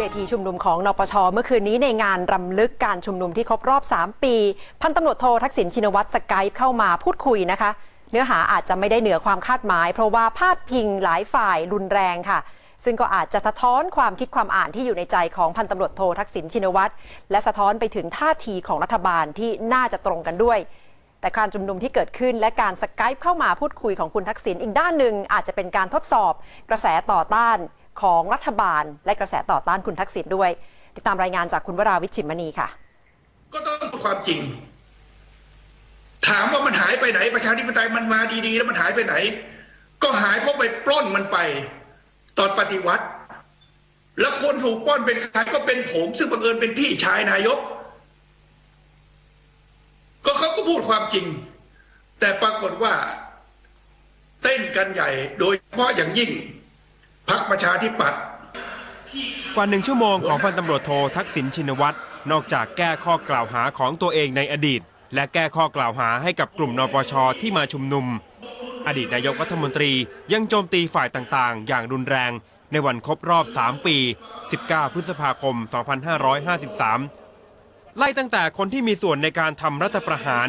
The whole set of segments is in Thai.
เวทีชุมนุมของนปชเมื่อคืนนี้ในงานรำลึกการชุมนุมที่ครบรอบ 3 ปี พันตำรวจโททักษิณชินวัตรสกายเข้ามาพูดคุยนะคะ เนื้อหาอาจจะไม่ได้เหนือความคาดหมาย เพราะว่าพาดพิงหลายฝ่ายรุนแรงค่ะ ซึ่งก็อาจจะสะท้อนความคิดความอ่านที่อยู่ในใจของพันตำรวจโททักษิณชินวัตรและสะท้อนไปถึงท่าทีของรัฐบาลที่น่าจะตรงกันด้วยแต่การชุมนุมที่เกิดขึ้นและการสกายเข้ามาพูดคุยของคุณทักษิณอีกด้านหนึ่งอาจจะเป็นการทดสอบกระแสต่อต้าน ของรัฐบาลและกระแสต่อต้านคุณทักษิณด้วย ติดตามรายงานจากคุณวราวิชิมณีค่ะ ก็ต้องพูดความจริง ถามว่ามันหายไปไหน ประชาธิปไตยมันมาดีๆ แล้วมันหายไปไหน ก็หายเพราะไปปล้นมันไป ตอนปฏิวัติ แล้วคนถูกปล้นเป็นใครก็เป็นผม ซึ่งบังเอิญเป็นพี่ชายนายก ก็เขาก็พูดความจริง แต่ปรากฏว่าเต้นกันใหญ่โดยเฉพาะอย่างยิ่ง พรรคประชาธิปัตย์กว่าหนึ่งชั่วโมงของพันตำรวจโททักษิณชินวัตรนอกจากแก้ข้อกล่าวหาของตัวเองในอดีต และแก้ข้อกล่าวหาให้กับกลุ่มนปชที่มาชุมนุม อดีตนายกรัฐมนตรียังโจมตีฝ่ายต่างๆ อย่างรุนแรง ในวันครบรอบ 3 ปี 19 พฤษภาคม 2553 ไล่ตั้งแต่คนที่มีส่วนในการทำรัฐประหาร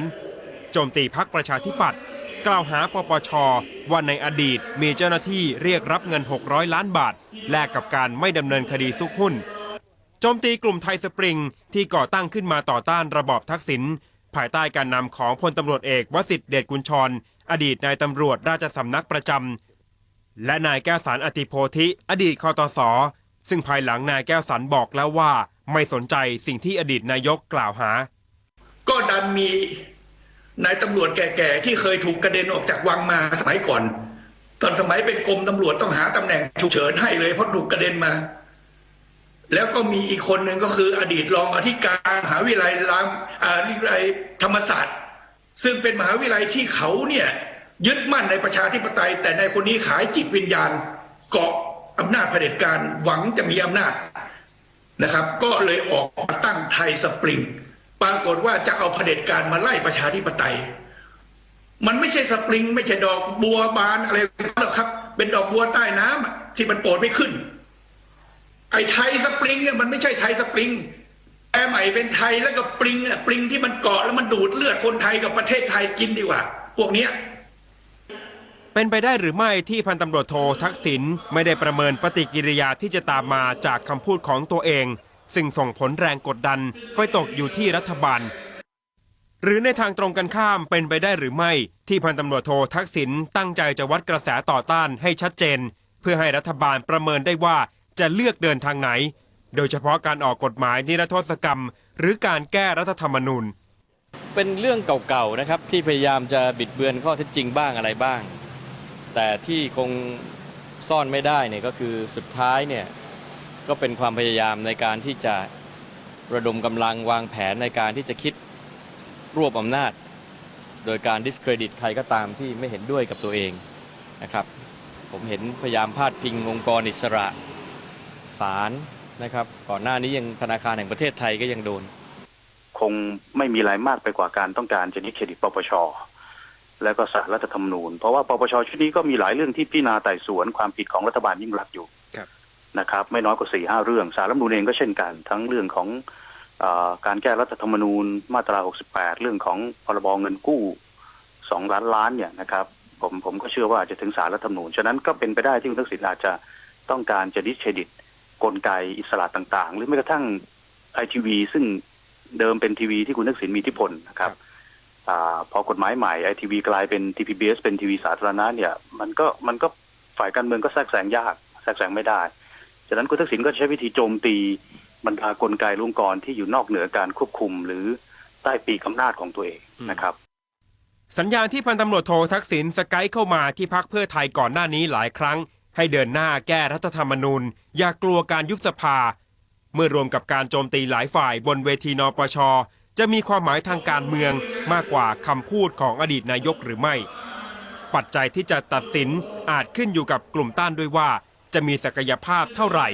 โจมตีพักประชาธิปัตย์ กล่าวหาปปช ว่าในอดีตมีเจ้าหน้าที่เรียกรับเงิน 600 ล้านบาท แลกกับการไม่ดำเนินคดีซุกหุ้น โจมตีกลุ่มไทยสปริง ที่ก่อตั้งขึ้นมาต่อต้านระบอบทักษิณภายใต้การนำของพลตำรวจเอกวสิทธิ์เดชกุลชร อดีตนายตำรวจราชสำนักประจำและนายแก้วสันอติโพธิ อดีตคอตสซึ่งภายหลังนายแก้วสันบอกแล้วว่า ไม่สนใจสิ่งที่อดีตนายกกล่าวหา ก็ดันมี นายตำรวจแก่ๆที่เคยถูกกระเด็นออกจากวังมาสมัยก่อน ตอนสมัยเป็นกรมตำรวจต้องหาตำแหน่งฉุกเฉินให้เลยเพราะถูกกระเด็นมา แล้วก็มีอีกคนหนึ่งก็คืออดีตรองอธิการมหาวิทยาลัยรามอาวิทยาลัยธรรมศาสตร์ ซึ่งเป็นมหาวิทยาลัยที่เขาเนี่ยยึดมั่นในประชาธิปไตย แต่ในคนนี้ขายจิตวิญญาณเกาะอำนาจเผด็จการหวังจะมีอำนาจนะครับ ก็เลยออกมาตั้งไทยสปริง ปรากฏว่าจะเอาเผด็จการมาไล่ประชาธิปไตย มันไม่ใช่สปริง ไม่ใช่ดอกบัวบานอะไรหรอกครับ เป็นดอกบัวใต้น้ำอะที่มันโปรดไม่ขึ้น ไอ้ไทยสปริงเนี่ยมันไม่ใช่ไทยสปริงแอร์ใหม่เป็นไทยแล้วก็ปริงอะปริงที่มันเกาะแล้วมันดูดเลือดคนไทยกับประเทศไทยกินดีกว่า พวกเนี้ยเป็นไปได้หรือไม่ที่พันตำรวจโททักษิณไม่ได้ประเมินปฏิกิริยาที่จะตามมาจากคำพูดของตัวเอง ซึ่งส่งผลแรงกดดันไปตกอยู่ที่รัฐบาล หรือในทางตรงกันข้ามเป็นไปได้หรือไม่ ที่พันตำรวจโททักษิณตั้งใจจะวัดกระแสต่อต้านให้ชัดเจน เพื่อให้รัฐบาลประเมินได้ว่าจะเลือกเดินทางไหน โดยเฉพาะการออกกฎหมายนิรโทษกรรม หรือการแก้รัฐธรรมนูญ เป็นเรื่องเก่าๆนะครับที่พยายามจะบิดเบือนข้อเท็จจริงบ้างอะไรบ้าง แต่ที่คงซ่อนไม่ได้เนี่ยก็คือสุดท้ายเนี่ย ก็เป็นความพยายามในการที่จะระดมกำลังวางแผนในการที่จะคิดรวบอำนาจ โดยการ discredit ใครก็ตามที่ไม่เห็นด้วยกับตัวเองนะครับ ผมเห็นพยายามพาดพิงองค์กรอิสระศาลนะครับ ก่อนหน้านี้ยังธนาคารแห่งประเทศไทยก็ยังโดน คงไม่มีอะไรมากไปกว่าการต้องการจะนิเครดิตปปชและก็สารรัฐธรรมนูญ เพราะว่าปปชชุดนี้ก็มีหลายเรื่องที่พิจารณาไต่สวนความผิดของรัฐบาลยิ่งรักอยู่ นะครับไม่น้อยกว่าสี่ห้าเรื่อง สารรัฐมนูญเองก็เช่นกัน ทั้งเรื่องของอการแก้รัฐธรรมนูญมาตรา 68 เรื่องของพรบเงินกู้สองล้านล้านเนี่ยนะครับผมผมก็เชื่อว่าอาจจะถึงสารรัฐธรรมนูญ ฉะนั้นก็เป็นไปได้ที่คุณทักษิณอาจจะต้องการจะดิสเครดิตกลไกอิสระต่างๆ หรือแม้กระทั่งไอทีวีซึ่งเดิมเป็นทีวีที่คุณทักษิณมีอิทธิพลนะครับอพอกฎหมายใหม่ไอทีวีกลายเป็น TPBS เป็นทีวีสาธารณะเนี่ย มันก็มันก็ฝ่ายการเมืองก็แทรกแซงยากแทรกแซงไม่ได้ ฉะนั้นคุณทักษิณก็ใช้วิธีโจมตีบรรดากลไกลุงกรที่อยู่นอกเหนือการควบคุมหรือใต้ปีกอำนาจของตัวเองนะครับ สัญญาณที่พันตำรวจโททักษิณสกายเข้ามาที่พักเพื่อไทยก่อนหน้านี้หลายครั้ง ให้เดินหน้าแก้รัฐธรรมนูญ อย่ากลัวการยุบสภา เมื่อรวมกับการโจมตีหลายฝ่ายบนเวทีนปช จะมีความหมายทางการเมืองมากกว่าคำพูดของอดีตนายกหรือไม่ ปัจจัยที่จะตัดสินอาจขึ้นอยู่กับกลุ่มต้านด้วยว่า จะมีศักยภาพเท่าไหร่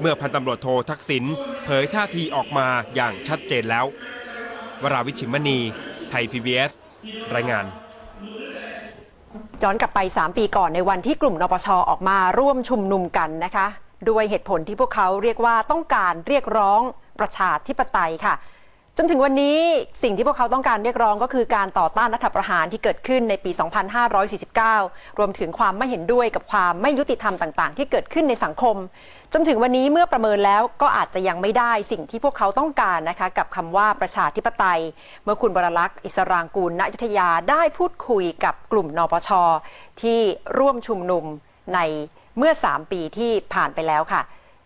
เมื่อพันตำรวจโททักษิณเผยท่าทีออกมาอย่างชัดเจนแล้ว วราวิชิมณี ไทย PBS รายงานย้อนกลับไป 3 ปีก่อนในวันที่กลุ่มนปชออกมาร่วมชุมนุมกันนะคะ ด้วยเหตุผลที่พวกเขาเรียกว่าต้องการเรียกร้องประชาธิปไตยค่ะ จนถึงวันนี้สิ่งที่พวกเขาต้องการเรียกร้องก็คือการต่อต้านรัฐประหารที่เกิดขึ้นในปี 2549 รวมถึงความไม่เห็นด้วยกับความไม่ยุติธรรมต่างๆ ที่เกิดขึ้นในสังคม จนถึงวันนี้เมื่อประเมินแล้วก็อาจจะยังไม่ได้สิ่งที่พวกเขาต้องการนะคะกับคำว่าประชาธิปไตย เมื่อคุณบรลักษ์อิสรางกูลณยุธยาได้พูดคุยกับกลุ่มนปช ที่ร่วมชุมนุมในเมื่อ 3 ปีที่ผ่านไปแล้วค่ะ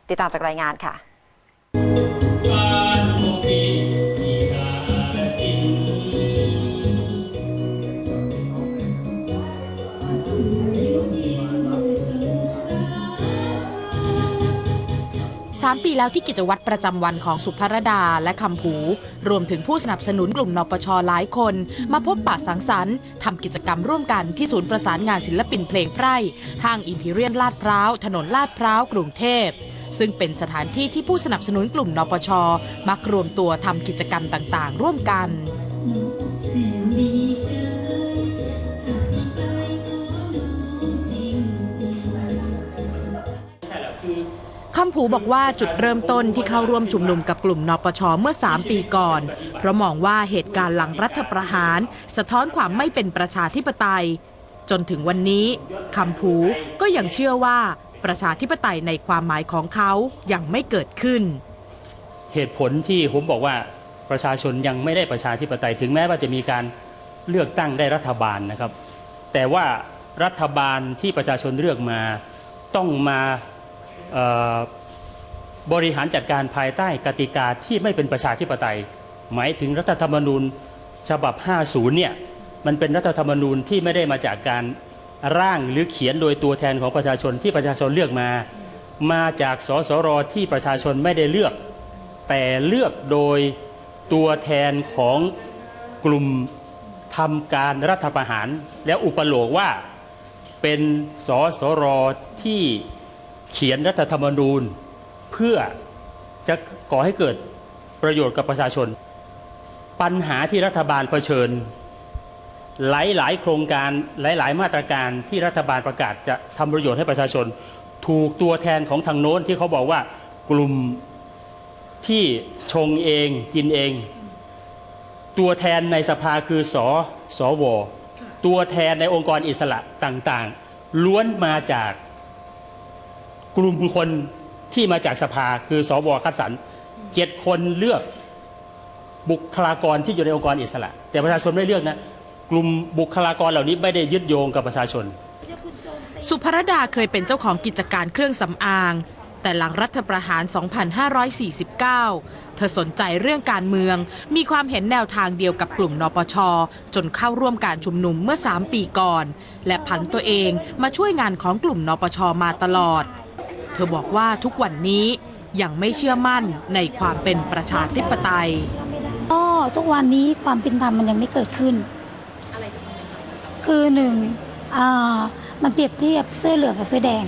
ติดตามจากรายงานค่ะ สามปีแล้วที่กิจวัตรประจำวันของสุภรดาและคำผูรวมถึงผู้สนับสนุนกลุ่มนปชหลายคน มาพบปะสังสรรค์ทำกิจกรรมร่วมกันที่ศูนย์ประสานงานศิลปินเพลงไพร่ ห้างอิมพีเรียนลาดพร้าว ถนนลาดพร้าว กรุงเทพ ซึ่งเป็นสถานที่ที่ผู้สนับสนุนกลุ่มนปชมักรวมตัวทำกิจกรรมต่างๆ ร่วมกัน ๆคำผูบอกว่าจุดเริ่มต้นที่เข้าร่วมชุมนุมกับกลุ่มนปชเมื่อ 3 ปีก่อน เพราะมองว่าเหตุการณ์หลังรัฐประหาร สะท้อนความไม่เป็นประชาธิปไตย จนถึงวันนี้คำผูก็ยังเชื่อว่าประชาธิปไตยในความหมายของเขายังไม่เกิดขึ้น เหตุผลที่ผมบอกว่าประชาชนยังไม่ได้ประชาธิปไตย ถึงแม้ว่าจะมีการเลือกตั้งได้รัฐบาลนะครับ แต่ว่ารัฐบาลที่ประชาชนเลือกมาต้องมา บริหารจัดการภายใต้กติกาที่ไม่เป็นประชาธิปไตย หมายถึงรัฐธรรมนูญฉบับ 50 เนี่ย มันเป็นรัฐธรรมนูญที่ไม่ได้มาจากการร่างหรือเขียนโดยตัวแทนของประชาชนที่ประชาชนเลือกมา มาจากสสรที่ประชาชนไม่ได้เลือก แต่เลือกโดยตัวแทนของกลุ่มทำการรัฐประหาร แล้วอุปโลกว่าเป็นสสรที่เขียนรัฐธรรมนูญ เพื่อจะก่อให้เกิดประโยชน์กับประชาชน ปัญหาที่รัฐบาลเผชิญ หลายหลายๆโครงการหลายหลายๆมาตรการที่รัฐบาลประกาศจะทำประโยชน์ให้ประชาชน ถูกตัวแทนของทางโน้นที่เขาบอกว่ากลุ่มที่ชงเองกินเอง ตัวแทนในสภาคือสสวตัวแทนในองค์กรอิสระต่างๆ ล้วนมาจากกลุ่มคน ที่มาจากสภาคือสวคัดสรรเจ็ดคนเลือกบุคลากรที่อยู่ในองค์กรอิสระ แต่ประชาชนไม่เลือกนะ กลุ่มบุคลากรเหล่านี้ไม่ได้ยึดโยงกับประชาชน สุภรดาเคยเป็นเจ้าของกิจการเครื่องสำอาง แต่หลังรัฐประหาร 2549 เธอสนใจเรื่องการเมือง มีความเห็นแนวทางเดียวกับกลุ่มนปช จนเข้าร่วมการชุมนุมเมื่อ 3 ปีก่อน และผันตัวเองมาช่วยงานของกลุ่มนปชมาตลอด เธอบอกว่าทุกวันนี้ยังไม่เชื่อมั่นในความเป็นประชาธิปไตย ก็ทุกวันนี้ความเป็นธรรมมันยังไม่เกิดขึ้น คือหนึ่งมันเปรียบเทียบเสื้อเหลืองกับเสื้อแดง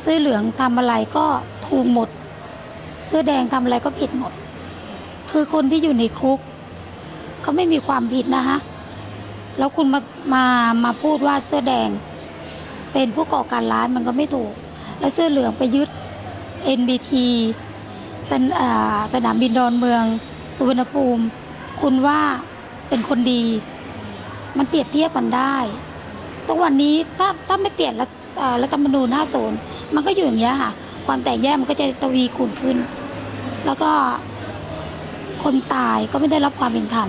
เสื้อเหลืองทำอะไรก็ถูกหมด เสื้อแดงทำอะไรก็ผิดหมด คือคนที่อยู่ในคุกเขาไม่มีความผิดนะฮะแล้วคุณมามามาพูดว่าเสื้อแดง เป็นผู้ก่อการร้ายมันก็ไม่ถูก แล้วเสื้อเหลืองไปยึด NBT สนสนามบินดอนเมือง สุวรรณภูมิ คุณว่าเป็นคนดี มันเปรียบเทียบกันได้ทุกวันนี้ถ้าถ้าไม่เปลี่ยนรัฐรัฐธรรมนูญ50มันก็อยู่อย่างเงี้ยค่ะ ความแตกแยกมันก็จะทวีคูณขึ้น แล้วก็คนตายก็ไม่ได้รับความเป็นธรรม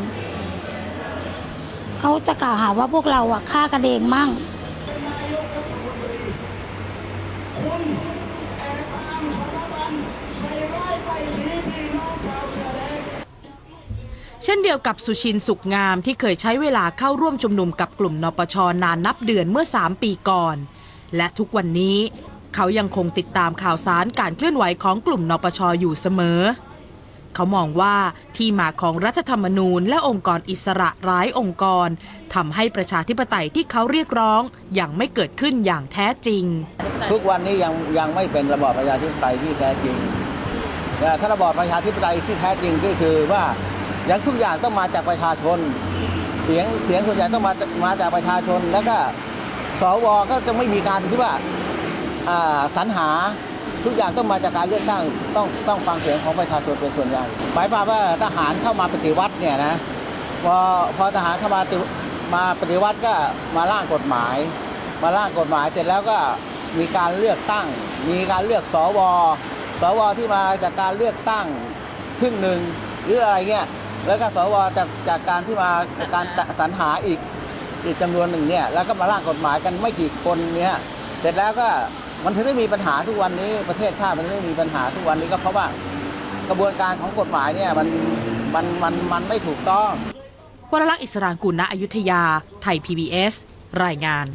เขาจะกล่าวหาว่าพวกเราอะฆ่ากันเองมั่ง ช่นเดียวกับสุชินสุขงามที่เคยใช้เวลาเข้าร่วมชุมนุมกับกลุ่มนปชนานนับเดือนเมื่อ 3 ปีก่อน และทุกวันนี้เขายังคงติดตามข่าวสารการเคลื่อนไหวของกลุ่มนปชอยู่เสมอ เขามองว่าที่มาของรัฐธรรมนูญและองค์กรอิสระร้ายองค์กรทำให้ประชาธิปไตยที่เขาเรียกร้องอยังไม่เกิดขึ้นอย่างแท้จริง ทุกวันนี้ยังยังไม่เป็นระบอบประชาธิปไตยที่แท้จริงแต่ถ้าระบอบประชาธิปไตยที่แท้จริงก็คือว่า อย่างทุกอย่างต้องมาจากประชาชน เสียงเสียงส่วนใหญ่ต้องมามาจากประชาชน แล้วก็สวก็จะไม่มีการที่ว่าสรรหาทุกอย่างต้องมาจากการเลือกตั้งต้องต้องฟังเสียงของประชาชนเป็นส่วนใหญ่หมายความว่าทหารเข้ามาปฏิวัติเนี่ยนะพอพอทหารเข้ามาติมาปฏิวัติก็มาร่างกฎหมาย มาร่างกฎหมายเสร็จแล้วก็มีการเลือกตั้ง มีการเลือกสวสวที่มาจากการเลือกตั้งครึ่งหนึ่งหรืออะไรเงี้ย แล้วก็สวจากจากการที่มากการสรรหาอีกอีกจำนวนหนึ่งเนี่ยแล้วก็มาร่างกฎหมายกันไม่กี่คนเนี่ยเสร็จแล้วก็มันถึงได้มีปัญหาทุกวันนี้ประเทศชาติมันถึงได้มีปัญหาทุกวันนี้ก็เพราะว่ากระบวนการของกฎหมายเนี่ยมันมันมันมันไม่ถูกต้องวรลักษณ์อิสรางกุลณอยุธยา ไทย PBS รายงาน